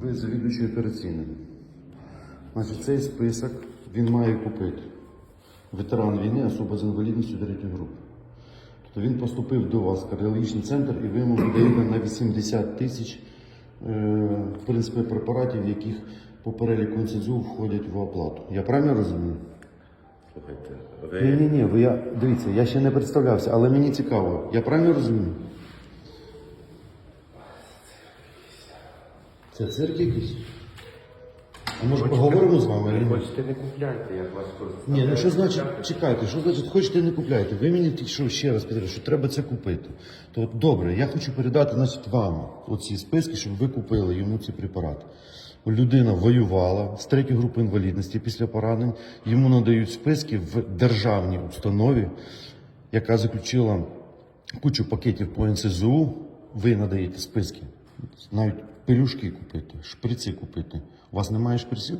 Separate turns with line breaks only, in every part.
Ви завідуючий операційним. Значить, цей список він має купити. Ветеран війни, особа з інвалідністю третьої групи. Тобто він поступив до вас в кардіологічний центр і ви йому видаєте на 80 тисяч е, в принципі, препаратів, яких по переліку НСЗУ входять в оплату. Я правильно розумію?
Слухайте,
Ні, ні, ні, ви я дивіться, я ще не представлявся, але мені цікаво. Я правильно розумію? Це цирк якийсь? А може поговоримо з вами?
ви хочете не купляйте, як вас просто.
Ні, ну що значить, чекайте, що значить хочете не купляйте? Ви мені тільки що ще раз підтримали, що треба це купити. То от добре, я хочу передати значить, вам оці списки, щоб ви купили йому ці препарати. Людина воювала з третьої групи інвалідності після поранень. Йому надають списки в державній установі, яка заключила кучу пакетів по НСЗУ. Ви надаєте списки. Навіть пелюшки купити, шприци купити. У вас немає шприців?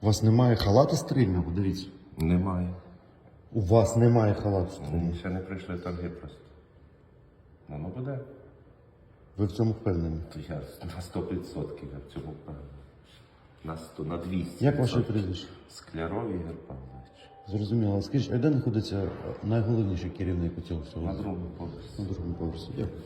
У вас немає халата стрільного? Дивіться.
Немає.
У вас немає халату стрільного.
Ще не прийшли торги просто. Воно буде.
Ви в цьому впевнені.
Я на 100% я в цьому впевнений. На 100, на 200.
Як ваше прізвище?
Скляров Ігор Павлович.
Зрозуміло. Скажіть, а де знаходиться найголовніший керівник у цього всього?
На другому поверсі.
На другому поверсі. Дякую.